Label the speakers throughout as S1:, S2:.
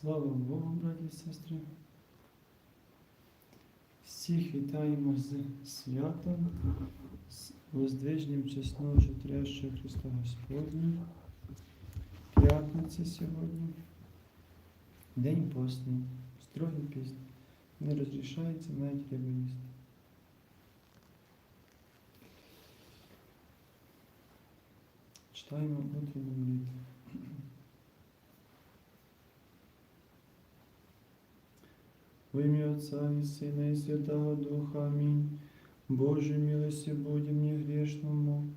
S1: Слава Богу, браті і сестри. Всіх вітаємо з святом, з воздвижнім чесного житрящого Христа Господня. П'ятниця сьогодні. День постний, строгий піст. Не розрішається навіть риби їсти. Читаємо утренню молитву. В ім'я Отця і Сина і Святого Духа. Амінь. Боже, милости будем мне грешному.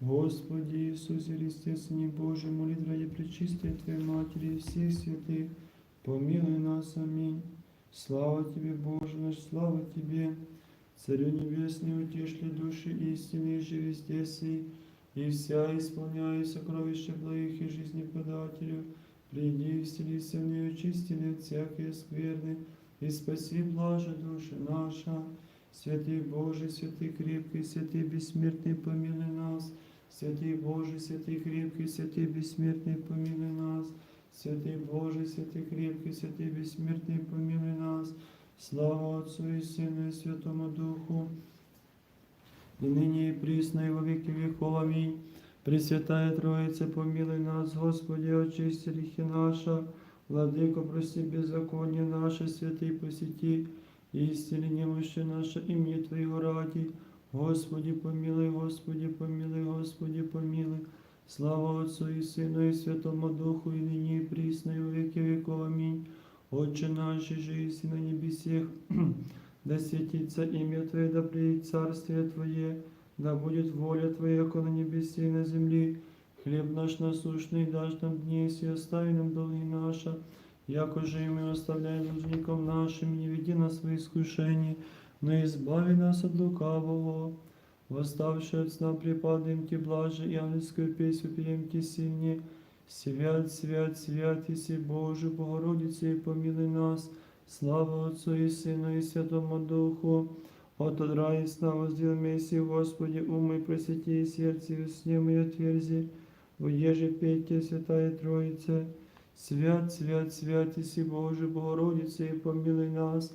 S1: Господи Иисусе Христе, Сыне Божий, молит ради пречистой Твоей Матери и всех святых, помилуй нас, аминь. Слава Тебе, Боже наш, слава Тебе, Царю Небесный, утешли души истины, живи здесь и, и вся исполняя сокровища благих и жизни подателю, приди и вселися в нее, очисти от всякой скверны, и спаси блаже души наша. Святый Боже, святый крепкий, святый бессмертный, помилуй нас. Святый Боже, святый крепкий, святый бессмертный, помилуй нас. Святый Боже, святый крепкий, святый бессмертный, помилуй нас. Слава Отцу и Сыну и Святому Духу, и ныне и присно, и во веки веков. Аминь. Пресвятая Троица, помилуй нас, Господи, очисти грехи наши, Владыко, прости беззаконие наше, святый посети, истины немощи наше, имя Твоего ради. Господи, помилуй, Господи, помилуй, Господи, помилуй. Слава Отцу и Сыну и Святому Духу, и ныне и присно, и во веки веков. Аминь. Отче наш, же и на небесех, да светится имя Твое, да приедет Царствие Твое, да будет воля Твоя, как на небесе и на земле. Хлеб наш насущный дашь нам днесь, и остави нам долги наши, якоже и мы оставляем должникам нашим, и не веди нас в искушение, но избави нас от лукавого. Восставши от сна припадаем Ти блаже, и ангельскую песню пьем Ти сильнее. Свят, свят, свят, Иси Боже, Богородице, и помилуй нас. Слава Отцу и Сыну и Святому Духу. От рая сна воздел Месси, Господи, ум и просвети и сердце, и сне мое отверзи. Воеже пейте, Святая Троица. Свят, свят, свят, Иси Боже, Богородице, и помилуй нас.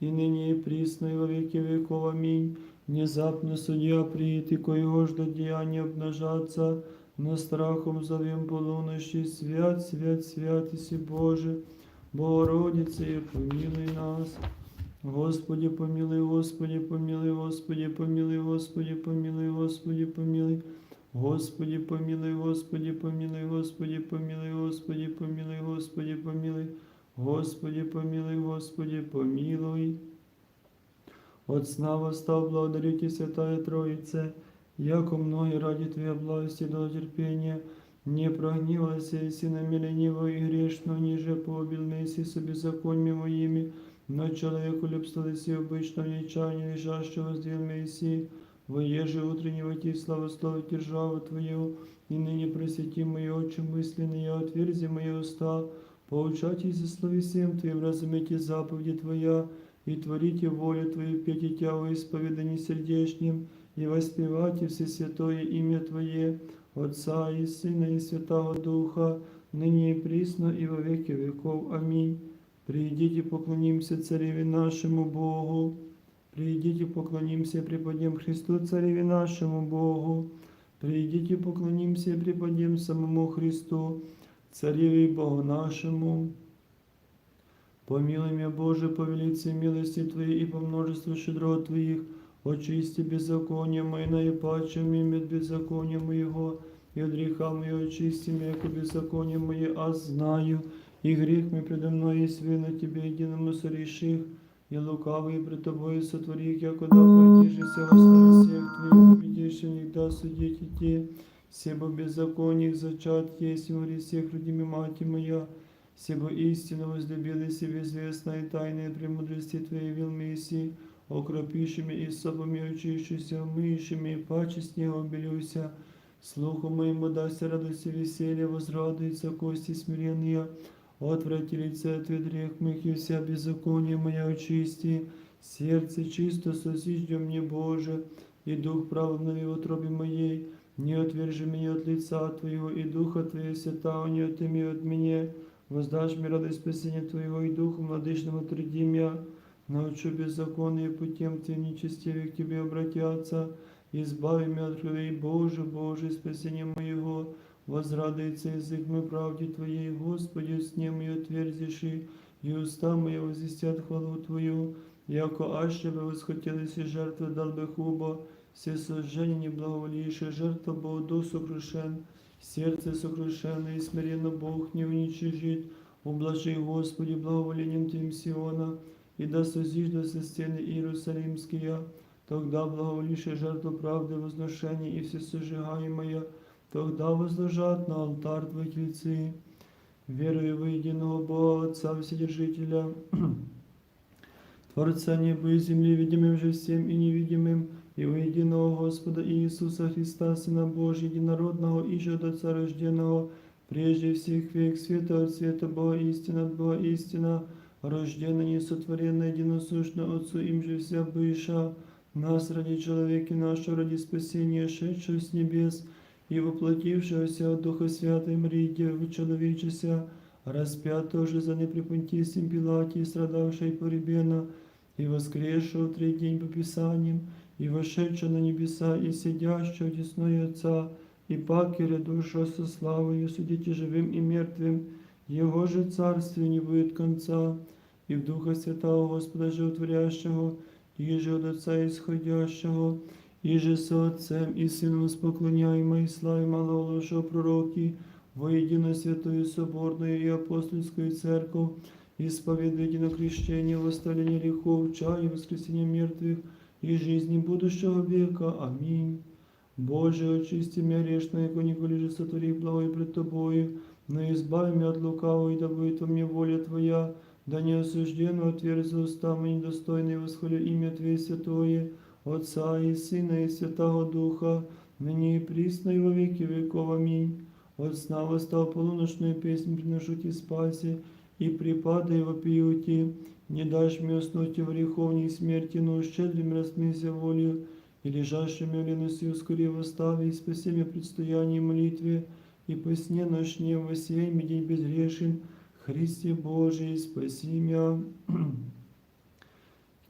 S1: И ныне и присно, и во веки веков. Аминь. Внезапно судья приит, и коего ждут деяния обнажаться, но страхом зовем полуночи, свят, свят, свят, Иси Боже, Богородице, и помилуй нас. Господи, помилуй, Господи, помилуй, Господи, помилуй, Господи, помилуй, Господи, помилуй. Господи, помилуй, Господи, помилуй, Господи, помилуй, Господи, помилуй, Господи, помилуй. Господи, помилуй, Господи, помилуй. От сна восстал, благодарите Святая Троице, яко многие ради Твоей благости до терпения, не прогнивайся, и намерениво и грешно, ниже поубил Месси со беззакониями моими, но человеку любствовались и обычно в нечаянии лежащего сделал Месси, воеже утреннего ти славословить державу Твою, и ныне просвети мои очи мысленные, отверзи мои уста, поучайтесь за словесием Твоим, разумейте заповеди Твоя, и творите волю Твою, пейте Тя во исповедании сердечнем, и воспевайте все святое имя Твое, Отца и Сына и Святого Духа, ныне и присно, и во веки веков. Аминь. Придите, поклонимся Цареве нашему Богу. Придите, поклонимся и преподем Христу, Цареве нашему Богу. Придите, поклонимся и преподем самому Христу, Цареве и Богу нашему. Помилуй меня, Боже, по велице милости Твоей и по множеству щедрот Твоих, очисти беззаконие мое наипачем имя от беззакония моего, и от греха моего очисти меня, яко беззаконие мое, а знаю, и грех мой предо мной есть вина Тебе единому сореших, и лукавый пред Тобою сотворих, яко да протишься во славе всех Твоих, победишь никогда судить идти, себо беззаконих зачат есть в море всех родими мати моя, Себо истину возлюбили себе известно и тайные премудрости Твоей вил Месси, окропившими и собами очищуся, мышами, паче снега обелюся, слуху моему дастся радость и веселье, возрадуется кости смиренные, отврати лице Твой грех моих и вся беззаконие моя очисти, сердце чисто сосиждем мне, Боже, и дух праведный в утробе моей, не отвержи меня от лица Твоего, и духа Твоего святого не отыми от меня, воздашь мне радость спасения Твоего и Духу младычного труди меня, научу беззаконные путем Твоим нечестивые к Тебе обратятся, избави меня от кровей Боже, Боже, спасение моего, возрадуется язык мой правде Твоей, Господи, сне мое отверзиши, и уста мои возвестят хвалу Твою, яко аще бы восхотелись и жертвы дал бы хуба, все сожжения неблаговолившие жертва Богу сокрушен, сердце сокрушенное и смиренно Бог не уничижит, ублажи, Господи, благоволением Твоим Сиона, и да созиждутся стены Иерусалимские, тогда благоволившие жертву правды возношения и все сожигаемое, тогда возложат на алтарь Твой тельцы. Верую во единого Бога, Отца Вседержителя, Творца неба и земли, видимым же всем и невидимым, и во единого Господа Иисуса Христа, Сына Божьего, единородного и же от Отца рожденного, прежде всех век, света от света, Бога истина от Бога истина, рожденная, несотворенная, единосущна Отцу, им же вся быша, нас ради человека нашего, ради спасения, шедшего с небес, и воплотившегося от Духа Святой Марии, Девы человечеся, распятого же за непрепонтистым Пилате, и страдавшей поребена, и воскресшего в третий день по Писаниям, и вошедшего на небеса, и сидящего десной Отца, и пакеря душа со славою, судите живым и мертвым, Его же царствие не будет конца, и в Духа Святого Господа Животворящего, и же от Отца исходящего, и же со Отцем и Сыном споклоняемо и славим Аллаху пророки, воедино святую соборную и апостольскую церковь, исповедуйте на крещение, восставление грехов, чай и воскресение мертвых, и жизни будущего века. Аминь. Боже, очисти меня грешно, яко николи же сотвори благое пред Тобою, но избави меня от лукавого, и да будет во мне воля Твоя, да не осужденно отверзи уста мои недостойные, восхвалю имя Твое святое, Отца и Сына и Святого Духа, ныне и присно и во веки веков. Аминь. От сна восстал полуночную песнь приношу Ти спаси, и припадай вопию Ти, не дашь мне уснуть и в греховней смерти, но щедрым рассмейся волю, и лежащими в лености ускори восстави, и спаси меня предстоянии молитве, и по сне ночнем восей мне день безгрешен, Христе Божий, спаси меня.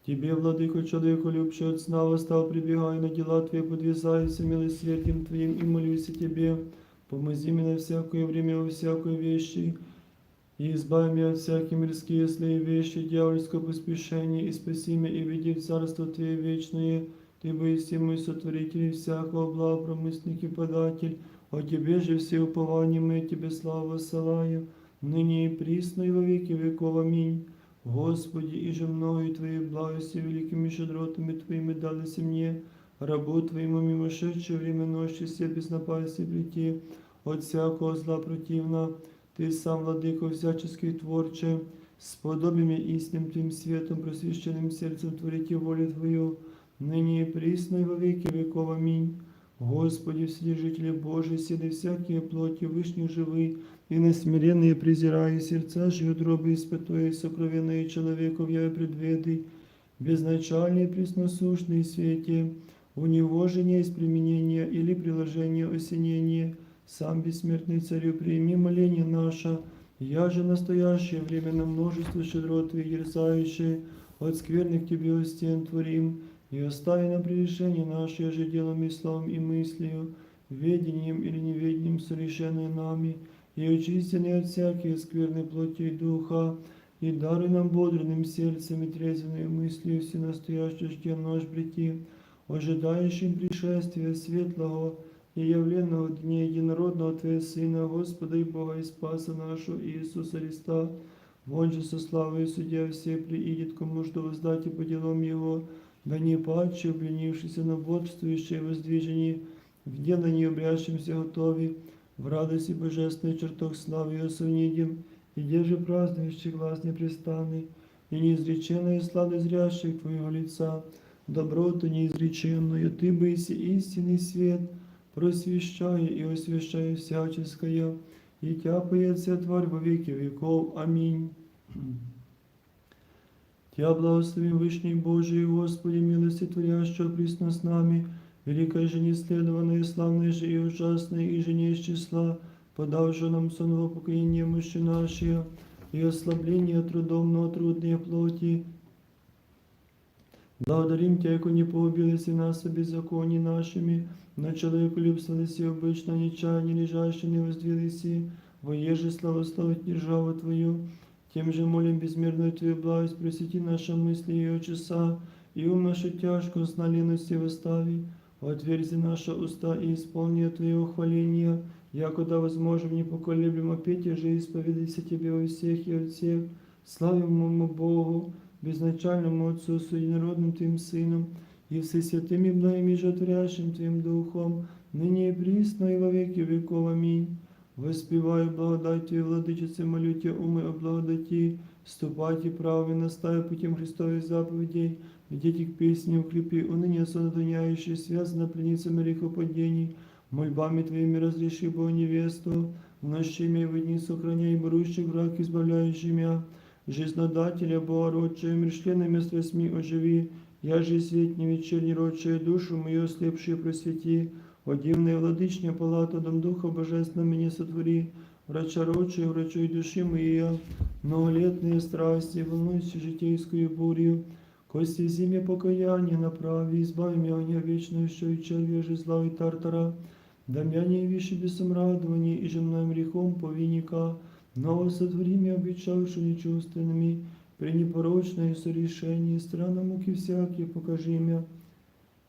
S1: Тебе, владыко, человеку любче от сна восстал, прибегай на дела Твои, подвязайся милосердием Твоим и молюсь о Тебе. Помози мне на всякое время во всякой вещи, и избави меня от всяких мирских злые вещи, дьявольского поспешения, и спаси меня, и веди в Царство Твое вечное. Ты боиси мой сотворитель и всякого блага, промысленник и податель, о Тебе же все упования мы Тебе славу воссылаю, ныне и присно и во веки веков. Аминь. Господи, и же мною Твоей благости великими щедротами Твоими дались мне, рабу Твоему мимошедшее время ночи все без напасти прийти, от всякого зла противна, Ты сам, владыко всяческий творче, сподоби мне истинным Твоим светом, просвященным сердцем творите волю Твою, ныне и присно и во веки веков. Аминь. Господи, Вседержителе Божий, седы всякие плоти, вышних живы, и насмиренные презирая сердца, живет робы испытуя сокровенные человеков, я предведы, безначальный, пресносущный свете, у него же не есть применение или приложение осенения, сам бессмертный царю, прими моление наше, я же настоящее время на множество щедрот Твоих дерзающие, от скверных Тебе у стен творим, и остави на прегрешение наше же делом и словом и мыслью, ведением или неведением совершенное нами, и очистенные от всяких скверной плоти и духа, и даруй нам бодрым сердцем и трезвенной мыслью все настоящее ждем наш прийти, ожидающим пришествия светлого и явленного дня единородного Твоего Сына, Господа и Бога и Спаса нашего Иисуса Христа, Вон же со славой судья все приидет, кому что воздать и по делам Его, да не паче, обленившийся на бодрствующее воздвижении, в делании обрящимся готови, в радости божественной чертог славы ее совнидим, и держи празднующий глаз непрестанный, и неизреченная слава зрящих Твоего лица, доброту неизреченную, Ты быси истинный свет, просвещая и освящая всяческое, и тяпается тварь во веки веков. Аминь. Тя благослови Вышний Божий, Господи, милости творящего присно с нами, великая же неследованная, славная же и ужасная, и же не из числа, подавши нам сон в упокоение мыши наши, и ослабление трудом, но трудные плоти. Благодарим Тебя, яко не погубились и нас о беззаконии нашими, но человеку любствовались и обычно нечаяние лежащие не воздвились, воеже славословить державу Твою, тем же молим безмерную Твою благость, просвети наши мысли и ее часа, и ум нашу тяжкую с налености восстави, отверзи наши уста и исполни Твоего хваления, якуда возможем непоколеблемо петь и же исповедайся Тебе у всех и от всех, славимому Богу, безначальному Отцу, с единородным Твоим Сыном, и всесвятым и благим и жотворящим Твоим Духом, ныне и присно и во веки веков. Аминь. Воспеваю благодать Твою, Владычице, молю Тебя, умы о благодати, ступайте правы, наставь путем Христовых заповедей, идите к песне, укрепи, уныние сонатоняющие, связано пленницами грехопадений, мольбами Твоими разреши, Бо невесту, в нощами и в дни сохраняй, борущих враг, избавляющий меня, жизнодателя, Богородчая, миршленными страстьми оживи, я же светни вечерний рочая, душу мою ослепшую просвети, о дивная владычня палата, дом Духа Божественного меня сотвори, врача рочая, врачой души моей, многолетные страсти, волнующие житейскую бурю, Кости зиме покаяние направи, избави меня огня вечную, что и человеже зла и тартара, да меня не виши бесом радования и земным грехом повинника, но сотвори меня обещавши нечувственными, при непорочное сорешении, странно муки всякие покажи меня,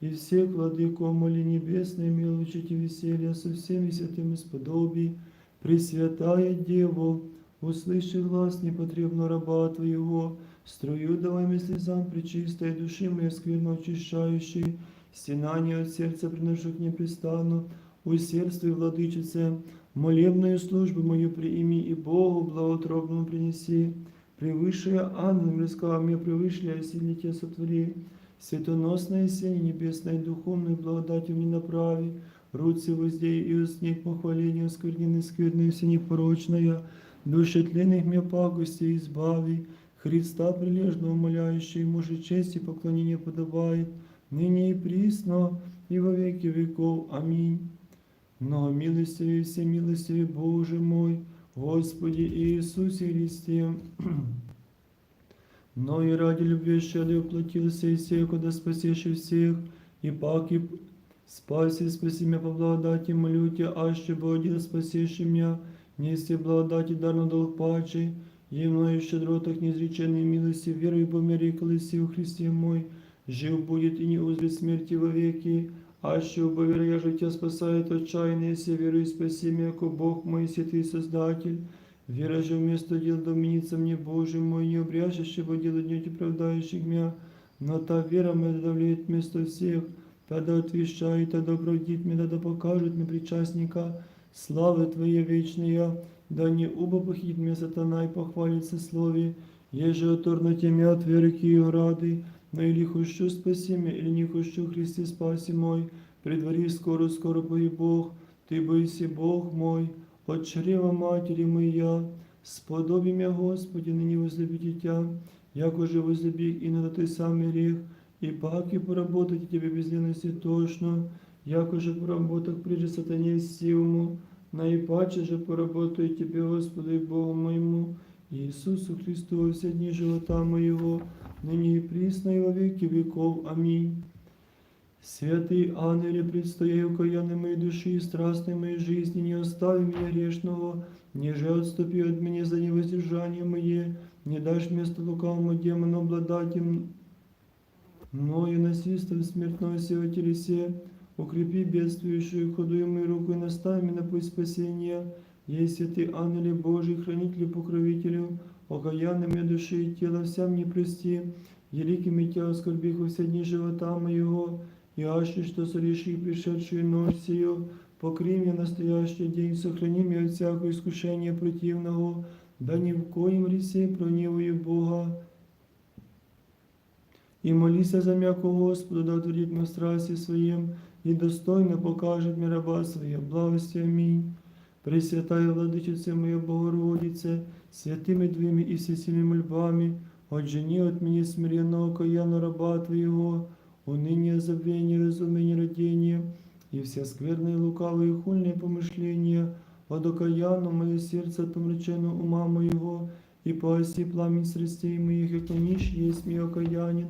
S1: и всех владыко моли небесной милочите веселья со всеми святыми сподоби, Пресвятая Дево, услыши глаз непотребно раба Твоего, струю давай мне слезам причистой души моей скверно очищающей, стенание от сердца приношу к непрестану, усердствуй, владычице, молебную службу мою приими и Богу благоутробному принеси, превыше ангелам рисковами превыше осилите сотвори, светоносное сень небесной духовной благодатью мне направи, руцы воздей и устник похвалению сквернины скверной все непорочная, души тленных мне пагости избави, Христа прилежно умоляющий, мужи честь и поклонение подобает, ныне и присно, и во веки веков. Аминь. Но милостивый, всемилостивый Боже мой, Господи Иисусе Христе, но и ради любви щедрый уплотился и сей, куда спасешь всех, и паки спаси, спаси меня по благодати, молю Тебя, аще Богоди, спасешь меня, нести благодати, дарно долг паче, и мною щедротах неизреченной милости, верой по мире колеси у Христе мой, жив будет и не узрит смерти вовеки, аще убовер я життя спасает отчаяние, если верую и спаси меня, яко Бог мой, святый Создатель, Вера же вместо дел доменится мне, Боже мой, не обряжешь, ибо дело днете правдающих меня, но та вера моя давляет вместо всех, тогда отвещает, тогда добродит меня, тогда покажет мне причастника, славы Твоей вечная, да не убо похит мне сатана и похвалится слове, еже оторнуте меня от веры ее рады, но или хочу спаси меня, или не хочу Христе спаси мой, предвари скоро, скоро пой Бог, Ты бойся Бог мой, от чрева матери моя, сподоби меня, Господи, ныне возлюби дитя, як уже возлюби и на той самый грех, и паки поработать тебе без лености тошно, як уже поработах прежде сатане силому, наипаче же поработаю тебе, Господи, Богу моему, Иисусу Христу во все дни живота моего, ныне и присно и во веки веков. Аминь. Святый ангеле, предстояй укаянной моей души и страстной моей жизни, не остави меня грешного, ниже отступи от меня за невоздержание мое, не дашь место лукавому демону обладать им, мною насильством смертной сего телесе, укрепи бедствующую ходуемую руку и наставь меня на путь спасения, если ты, ангеле Божий, хранителю, покровителю, окаянной мне души и тела всем не прости, великими тебя оскорбих во все дни живота моего, и аще что сореши пришедшую ночь сию, покри мне настоящий день, сохрани меня от всякого искушения противного, да ни в коем ресе проневую Бога. И молися за м'яко Господу, да мне в страсти своим, и достойно покажет мне раба своя, благости. Аминь. Пресвятая Владычице моя Богородице, святыми Твоими и всесильными мольбами, отжени от меня смиренного каяна раба Твоего, уныние, забвение, разумение, родение, и все скверные, лукавые, хульные помышления, от окаянно моє серце томрачено ума моего, и погаси пламень страстей моих, яко нищ есть мой окаянин,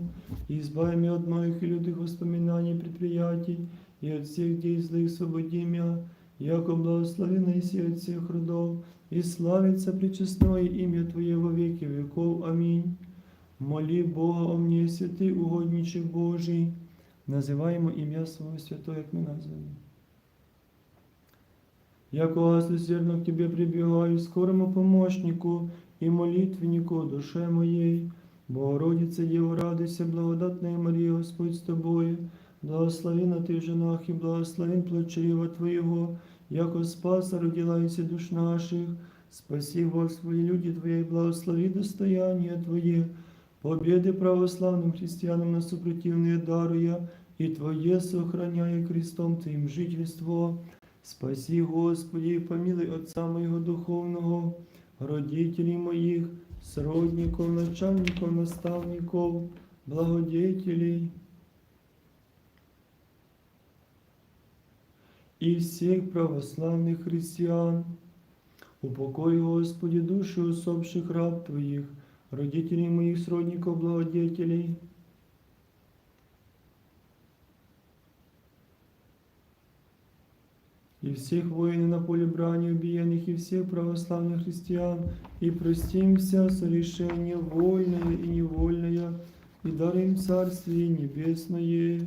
S1: и избави меня от моих и лютых воспоминаний предприятий, и от всех дей злых свободи яко благословенный си от всех родов, и славится пречестное имя Твое во веки веков. Аминь. Молі Бога о мне, святий угодничий Божий. Називаємо ім'я Свого Святого, як ми назваємо. Яко усердно к Тебе прибегаю, скорому помощнику и молитвеннику душе моей. Богородица, Дева, радуйся, благодатная Мария, Господь с Тобою, благословена Ты в женах и благословен плод чрева Твоего, яко спаса родилась душ наших. Спаси, Господи, люди Твои, благослови достояние Твое, победы православным христианам на супротивные даруя, и Твое сохраняя крестом Твоим жительство. Спаси, Господи, помилуй Отца моего духовного, родителей моих, сродников, начальников, наставников, благодетелей и всех православных христиан. Упокой, Господи, души усопших раб Твоих, родителей моих сродников, благодетелей, и всех воинов на поле брани убиенных, и всех православных христиан, и простимся сорешение вольное и невольное, и дарим Царствие Небесное.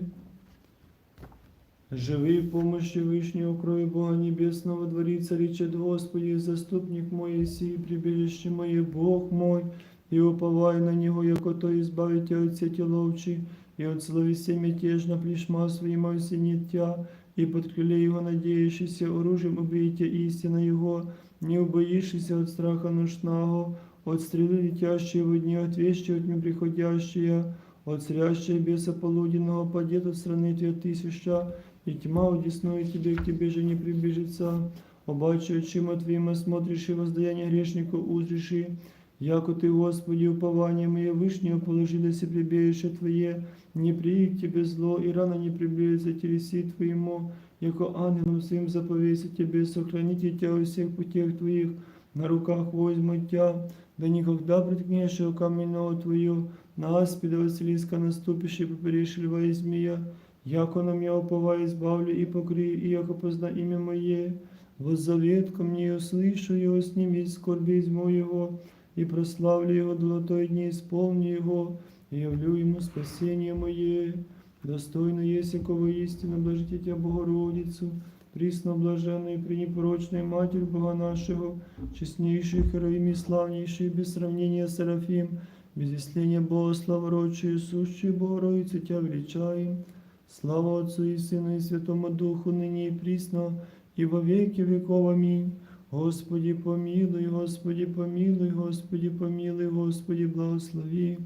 S1: Живи в помощи Вышнего крови Бога Небесного, дворица речет Господи, заступник мой, сей, прибежище мое, Бог мой, и уповай на Него, яко то избавите от сети ловчи, и от словеси мятежно плешма своим осенит тя, и под крыле Его надеющийся оружием убейте истина Его, не убоишься от страха ношного, от стрелы летящей в дни, от вещи от тьмы приходящие, от зрящей беса полуденного падет от страны твоя тысяча, и тьма удесную тебе, к тебе же не приближится. Обаче очима твоим смотришь и воздаяние грешнику узриши, яко ты, Господи, упование мое вышнее положилось и прибежище Твое, не приит тебе зло, и рано не приблизится телеси Твоему, яко ангелом своим заповеся тебе, сохраните тебя во всех путях Твоих, на руках возьму тебя, да никогда приткнешь у каменного Твою, на аспида Василиска наступишь и поперешь льва и змея, яко на меня уповай, избавлю и покрию, и яко позна имя Мое, воззовет ко мне, и услышу его, снимет скорби из моего, и прославлю его до той дни, исполню его, и явлю ему спасение мое. Достойно есть якого истина, блажите тебя, Богородицу, присно блаженную и пренепорочную Бога нашего, честнейший Хероим и славнейший, без сравнения Серафим, без исления Бога, славородчую, сущую Богородицу, тебя величаем. Слава Отцу и Сыну и Святому Духу, ныне и присно, и во веки веков. Аминь. Господи, помилуй, Господи, помилуй, Господи, помилуй, Господи, благослови.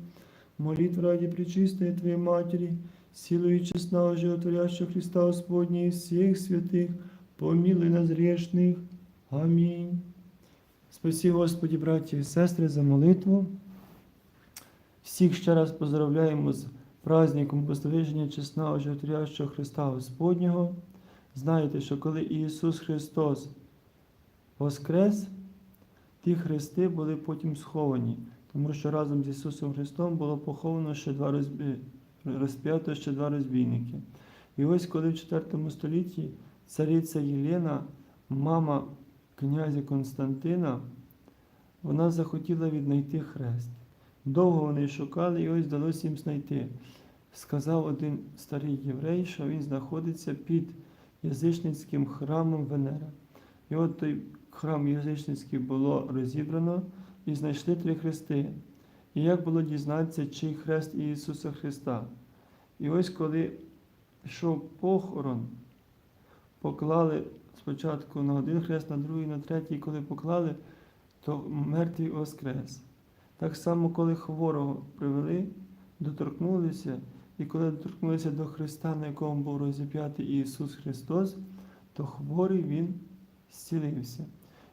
S1: Молитва ради Пречистой Твоей Матери, силою и честного животворящего Христа Господня и всех святых, помилуй нас грешных. Амінь. Спасі, Господі, браті і сестри, за молитву. Всіх ще раз поздравляємо з праздником Пословиження чесного животворящого Христа Господнього. Знаєте, що коли Ісус Христос воскрес, ті хрести були потім сховані, тому що разом з Ісусом Христом було поховано ще два розбі... розп'ято ще два розбійники. І ось коли в IV столітті цариця Єлена, мама князя Константина, вона захотіла віднайти хрест. Довго вони шукали і ось вдалося їм знайти. Сказав один старий єврей, що він знаходиться під язичницьким храмом Венера. І от той храм язичницький було розібрано і знайшли три хрести. І як було дізнатися, чий хрест Ісуса Христа? І ось коли йшов похорон, поклали спочатку на один хрест, на другий, на третій, коли поклали, то мертвий воскрес. Так само, коли хворого привели, доторкнулися, і коли доторкнулися до Христа, на якому був розіп'ятий Ісус Христос, то хворий Він зцілився.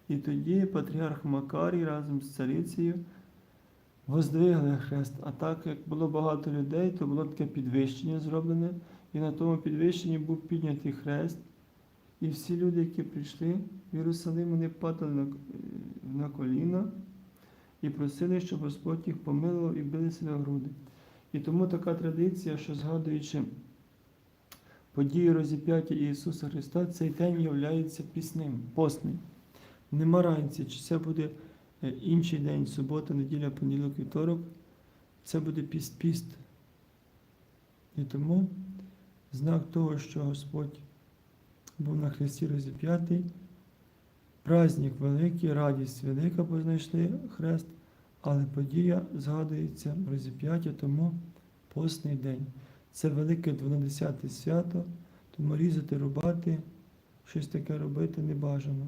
S1: І тоді патріарх Макарій разом з царицею воздвигли хрест. А так як було багато людей, то було таке підвищення зроблене, і на тому підвищенні був піднятий хрест. І всі люди, які прийшли, в Єрусалим вони падали на, на коліна і просили, щоб Господь їх помилував і билися на груди. І тому така традиція, що згадуючи події розіп'яття Ісуса Христа, цей день являється пісним, постним. Нема ранці, чи це буде е, інший день, субота, неділя, понеділок, вівторок, це буде піст-піст. І тому знак того, що Господь був на Христі розіп'ятий, праздник великий, радість велика, бо знайшли хрест, але подія згадується розіп'яття, тому постний день. Це велике 12 свято, тому різати, рубати, щось таке робити не бажано,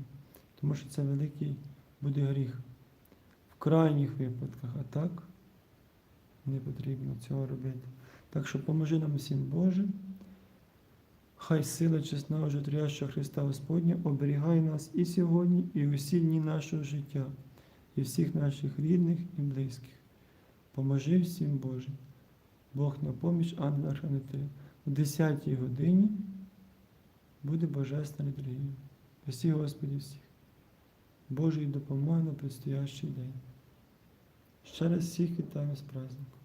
S1: тому що це великий буде гріх. В крайніх випадках, а так не потрібно цього робити. Так що поможи нам всім Боже. Хай сила чесного житрящого Христа Господня оберігає нас і сьогодні, і усі дні нашого життя, і всіх наших рідних і близьких. Поможи всім Боже. Бог на поміч ангела хранителя. В 10 годині буде Божественна літургія. Всі Господі всіх. Божої допомоги на предстоящий день. Ще раз всіх вітаю з праздником.